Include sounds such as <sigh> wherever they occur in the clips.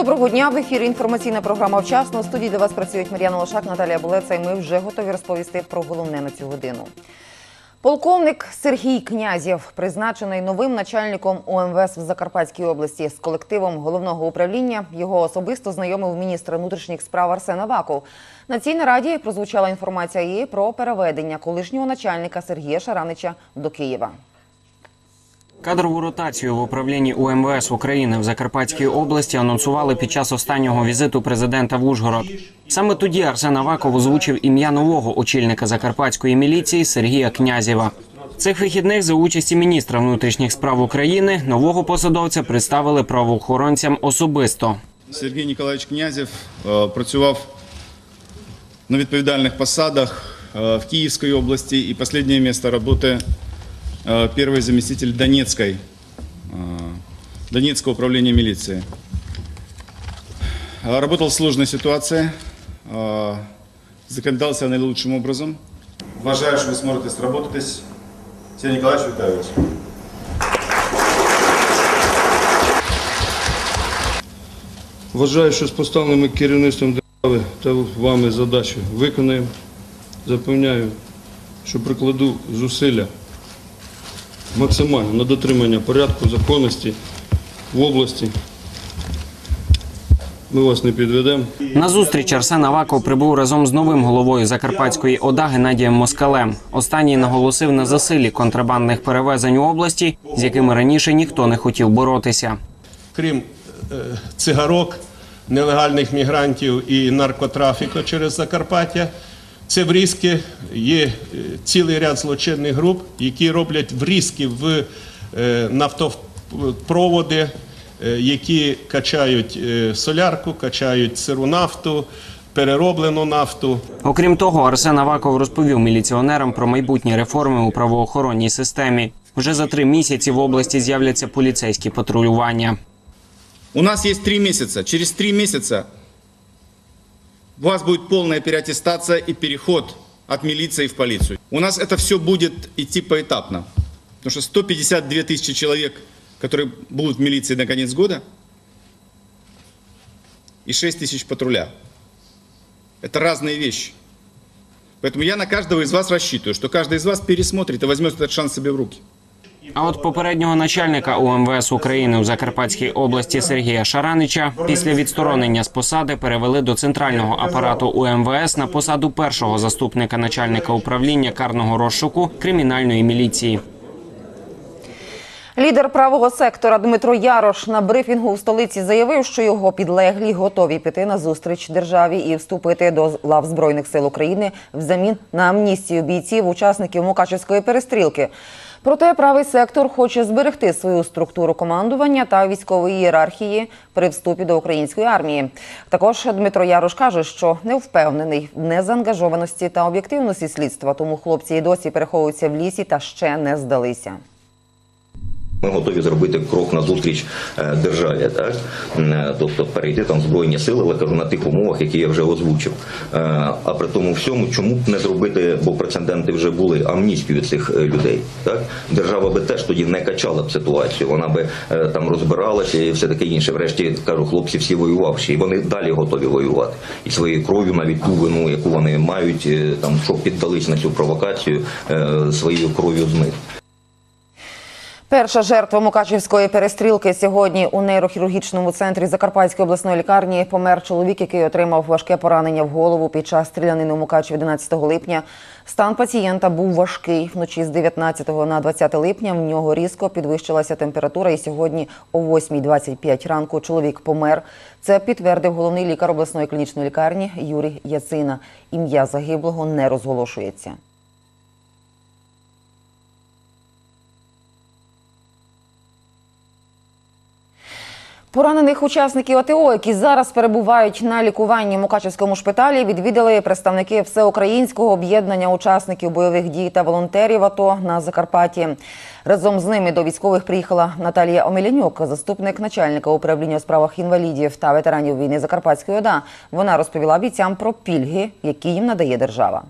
Доброго дня. В ефірі інформаційна програма «Вчасно». У студії для вас працюють Мар'яна Лошак, Наталія Булеца. І ми вже готові розповісти про головне на цю годину. Полковник Сергій Князєв призначений новим начальником УМВС в Закарпатській області з колективом головного управління. Його особисто знайомив міністр внутрішніх справ Арсен Аваков. На цій нараді прозвучала інформація і про переведення колишнього начальника Сергія Шаранича до Києва. Кадрову ротацію в управлінні УМВС України в Закарпатській області анонсували під час останнього візиту президента в Ужгород. Саме тоді Арсен Аваков озвучив ім'я нового очільника закарпатської міліції Сергія Князєва. Цих вихідних за участі міністра внутрішніх справ України нового посадовця представили правоохоронцям особисто. Сергій Ніколаївич Князєв е, працював на відповідальних посадах е, в Київській області і останнє місце роботи е, перший заместитель Донецької, е, Донецкого управления милиции. Э, Работал в сложной ситуации, э, закандался наилучшим образом. Уважаю, что вы сможете сработать. Сергей Николаевич, витаю вас. Вважаю, що з поставленими керівництвом держави та вами задачу виконаємо. Запевняю, що прикладу зусилля Максимально на дотримання порядку, законності в області. Ми вас не підведемо. На зустріч Арсен Аваков прибув разом з новим головою Закарпатської ОДА Геннадієм Москалем. Останній наголосив на засилі контрабандних перевезень у області, з якими раніше ніхто не хотів боротися. крім е, цигарок, нелегальних мігрантів і наркотрафіку через Закарпаття. Це врізки є е, цілий ряд злочинних груп, які роблять врізки в е, нафтопроводи, е, які качають солярку, качають сиру нафту, перероблену нафту. Окрім того, Арсен Аваков розповів міліціонерам про майбутні реформи у правоохоронній системі. Вже за три місяці в області з'являться поліцейські патрулювання. У нас есть три месяца. Через три месяца у вас будет полная переаттестация и переход от милиции в полицию. У нас это все будет идти поэтапно. Потому что 152 тысячи человек, которые будут в милиции на конец года, и 6 тысяч патруля. Это разные вещи. Поэтому я на каждого из вас рассчитываю, что каждый из вас пересмотрит и возьмет этот шанс себе в руки. А от попереднього начальника УМВС України у Закарпатській області Сергія Шаранича після відсторонення з посади перевели до центрального апарату УМВС на посаду першого заступника начальника управління карного розшуку кримінальної міліції. Лідер правого сектора Дмитро Ярош на брифінгу в столиці заявив, що його підлеглі готові піти на зустріч державі і вступити до лав збройних сил України взамін на амністію бійців, учасників Мукачевської перестрілки. Проте правий сектор хоче зберегти свою структуру командування та військової ієрархії при вступі до української армії. Також Дмитро Ярош каже, що не впевнений в незаангажованості та об'єктивності слідства, тому хлопці і досі переховуються в лісі та ще не здалися. Ми готові зробити крок назустріч е, державі, так Е, тобто перейти там збройні сили, але кажу на тих умовах, які я вже озвучив. Е, А при тому всьому, чому б не зробити, бо прецеденти вже були амністію цих людей. Так держава би теж тоді не качала б ситуацію. Вона би там розбиралася і все таке інше. Врешті кажу, хлопці всі воювавші, і вони далі готові воювати. І своєю кров'ю, навіть ту вину, яку вони мають, там щоб піддались на цю провокацію, своєю кров'ю змити. Перша жертва Мукачівської перестрілки сьогодні у нейрохірургічному центрі Закарпатської обласної лікарні помер чоловік, який отримав важке поранення в голову під час стрілянини у Мукачеві 11 липня. Стан пацієнта був важкий. Вночі з 19 на 20 липня в нього різко підвищилася температура, і сьогодні о 8.25 ранку чоловік помер. Це підтвердив головний лікар обласної клінічної лікарні Юрій Яцина. Ім'я загиблого не розголошується. Поранених учасників АТО, які зараз перебувають на лікуванні в Мукачевському шпиталі, відвідали представники всеукраїнського об'єднання учасників бойових дій та волонтерів АТО на Закарпатті. Разом з ними до військових приїхала Наталія Омелянюк, заступник начальника управління у справах інвалідів та ветеранів війни Закарпатської ОДА. Вона розповіла бійцям про пільги, які їм надає держава.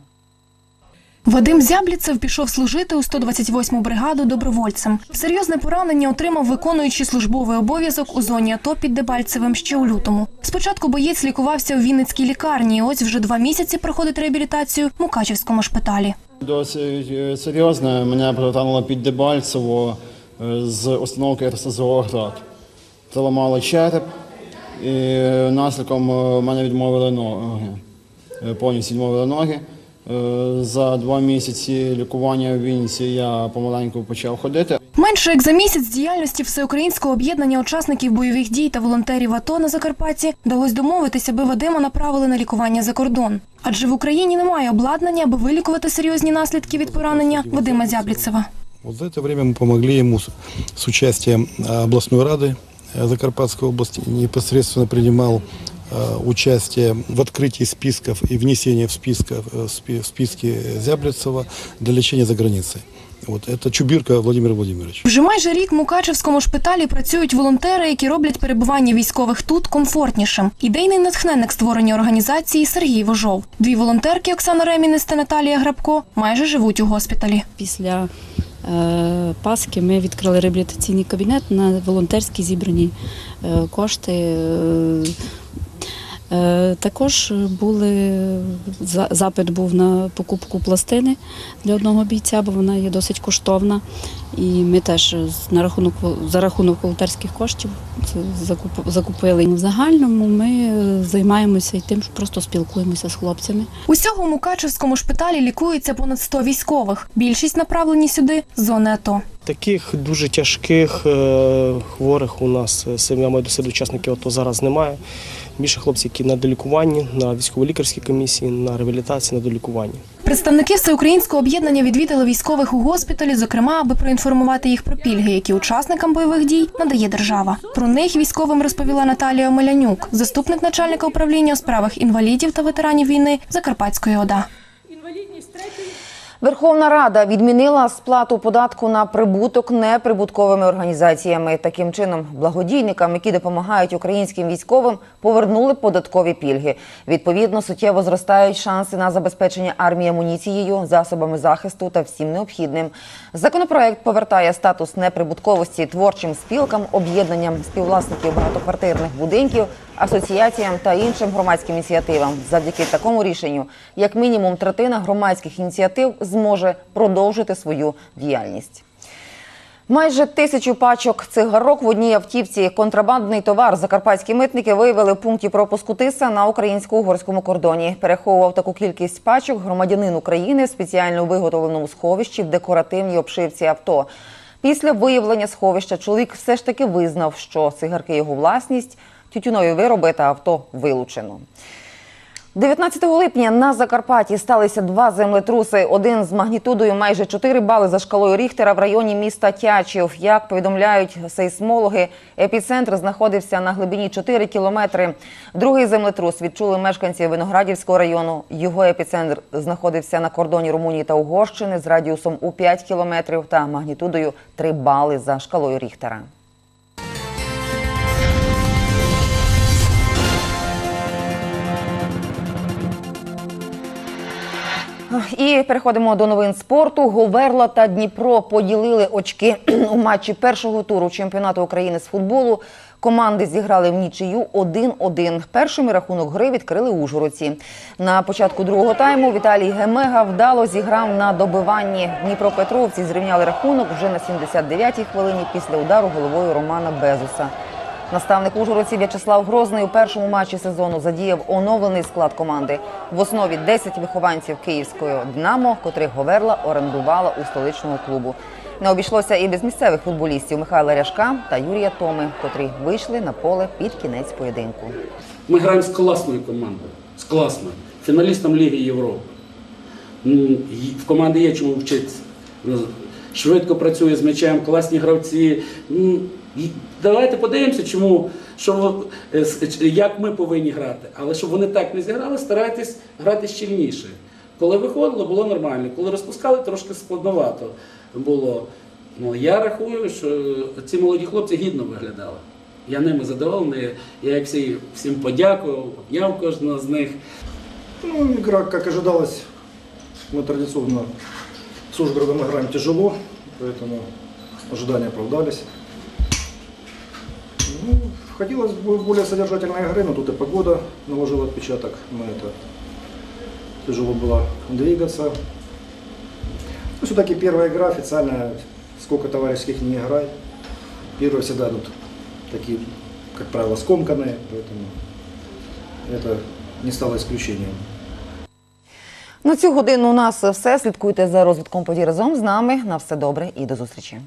Вадим Зябліцев пішов служити у 128-му бригаду добровольцем. Серйозне поранення отримав виконуючи службовий обов'язок у зоні АТО під Дебальцевим ще у лютому. Спочатку боєць лікувався у Вінницькій лікарні. Ось вже два місяці проходить реабілітацію в Мукачівському шпиталі. Досить е, серйозно. Мене притягнуло під Дебальцево е, з установки РСЗО «Град». Це ламало череп, і е, наслідком мене відмовили ноги. Повністю відмовили ноги. Е, За два місяці лікування в Вінниці я помаленьку почав ходити. Менше як за місяць діяльності всеукраїнського об'єднання учасників бойових дій та волонтерів АТО на Закарпатті вдалось домовитися, аби Вадима направили на лікування за кордон. Адже в Україні немає обладнання, аби вилікувати серйозні наслідки від поранення Вадима Зябліцева. Вот за это время мы помогли ему с, с участием а, областной рады э, Закарпатской области. Непосредственно принимал а, участие в открытии списков и внесении в, списков, э, спи- в списки Зяблицева для лечения за границей. Вот, это Чубирка Владимир Владимирович. Вже майже рік в Мукачевському шпиталі працюють волонтери, які роблять перебування військових тут комфортнішим. Ідейний натхненник створення організації Сергій Вожов. Дві волонтерки Оксана Ремінець та Наталія Грабко майже живуть у госпіталі. Після е, Пасхи ми відкрили реабілітаційний кабінет на волонтерські зібрані е, кошти. Е, е, також були запит був на покупку пластини для одного бійця, бо вона є досить коштовна. І ми теж на рахунок за рахунок волонтерських коштів закупили. В загальному ми е, займаємося і тим, що просто спілкуємося з хлопцями. Усього у Мукачевському шпиталі лікується понад 100 військових. Більшість направлені сюди з зони АТО. Таких дуже тяжких е, хворих у нас е, сім'я має учасників АТО зараз немає. Більше хлопці, які на долікуванні, на військово-лікарській комісії, на реабілітації, на долікуванні. Представники всеукраїнського об'єднання відвідали військових у госпіталі, зокрема, аби проінформувати їх про пільги, які учасникам бойових дій надає держава. Про них військовим розповіла Наталія Омелянюк, заступник начальника управління у справах інвалідів та ветеранів війни Закарпатської ОДА. Верховна Рада відмінила сплату податку на прибуток неприбутковими організаціями. Таким чином, благодійникам, які допомагають українським військовим, повернули податкові пільги. Відповідно, суттєво зростають шанси на забезпечення армії амуніцією, засобами захисту та всім необхідним. Законопроект повертає статус неприбутковості творчим спілкам, об'єднанням співвласників багатоквартирних будинків, асоціаціям та іншим громадським ініціативам. Завдяки такому рішенню, як мінімум, третина громадських ініціатив зможе продовжити свою діяльність. Майже тисячу пачок цигарок в одній автівці. Контрабандний товар закарпатські митники виявили в пункті пропуску Тиса на українсько-угорському кордоні. Переховував таку кількість пачок громадянин України в спеціально виготовленому сховищі в декоративній обшивці авто. Після виявлення сховища чоловік все ж таки визнав, що цигарки його власність, тютюнові вироби та авто вилучено. 19 липня на Закарпатті сталися два землетруси. Один з магнітудою майже 4 бали за шкалою Ріхтера в районі міста Тячів. Як повідомляють сейсмологи, епіцентр знаходився на глибині 4 кілометри. Другий землетрус відчули мешканці Виноградівського району. Його епіцентр знаходився на кордоні Румунії та Угорщини з радіусом у 5 кілометрів та магнітудою 3 бали за шкалою Ріхтера. І переходимо до новин спорту. Говерла та Дніпро поділили очки <clears throat> у матчі першого туру чемпіонату України з футболу. Команди зіграли в нічию 1-1. Першими рахунок гри відкрили ужгородці. На початку другого тайму Віталій Гемега вдало зіграв на добиванні. Дніпропетровці зрівняли рахунок вже на 79-й хвилині після удару головою Романа Безуса. Наставник Ужгородці В'ячеслав Грозний у першому матчі сезону задіяв оновлений склад команди. В основі 10 вихованців київської Динамо, котрих Говерла орендувала у столичного клубу. Не обійшлося і без місцевих футболістів Михайла Ряшка та Юрія Томи, котрі вийшли на поле під кінець поєдинку. Ми граємо з класною командою, з класною, фіналістом Ліги Європи. Ну, В команди є чому вчитися. Ну, Швидко працює з м'ячем, класні гравці. Ну, Давайте подивимося, чому, що, е, як ми повинні грати. Але щоб вони так не зіграли, старайтесь грати щільніше. Коли виходило, було нормально. Коли розпускали, трошки складновато було. Ну, я рахую, що ці молоді хлопці гідно виглядали. Я ними задоволений. Я як всі, всім подякував, обняв кожного з них. Ну, игра, как ожидалось, Мы традиционно с Ужгородом играем тяжело, поэтому ожидания оправдались. Ну, хотелось бы более содержательной игры, но тут и погода наложила отпечаток на это. Тяжело было двигаться. Но все-таки первая игра официальная, сколько товарищеских не играй. Первые всегда идут такие, как правило, скомканные, поэтому это не стало исключением. На цю годину у нас все. Слідкуйте за розвитком подій разом з нами. На все добре і до зустрічі.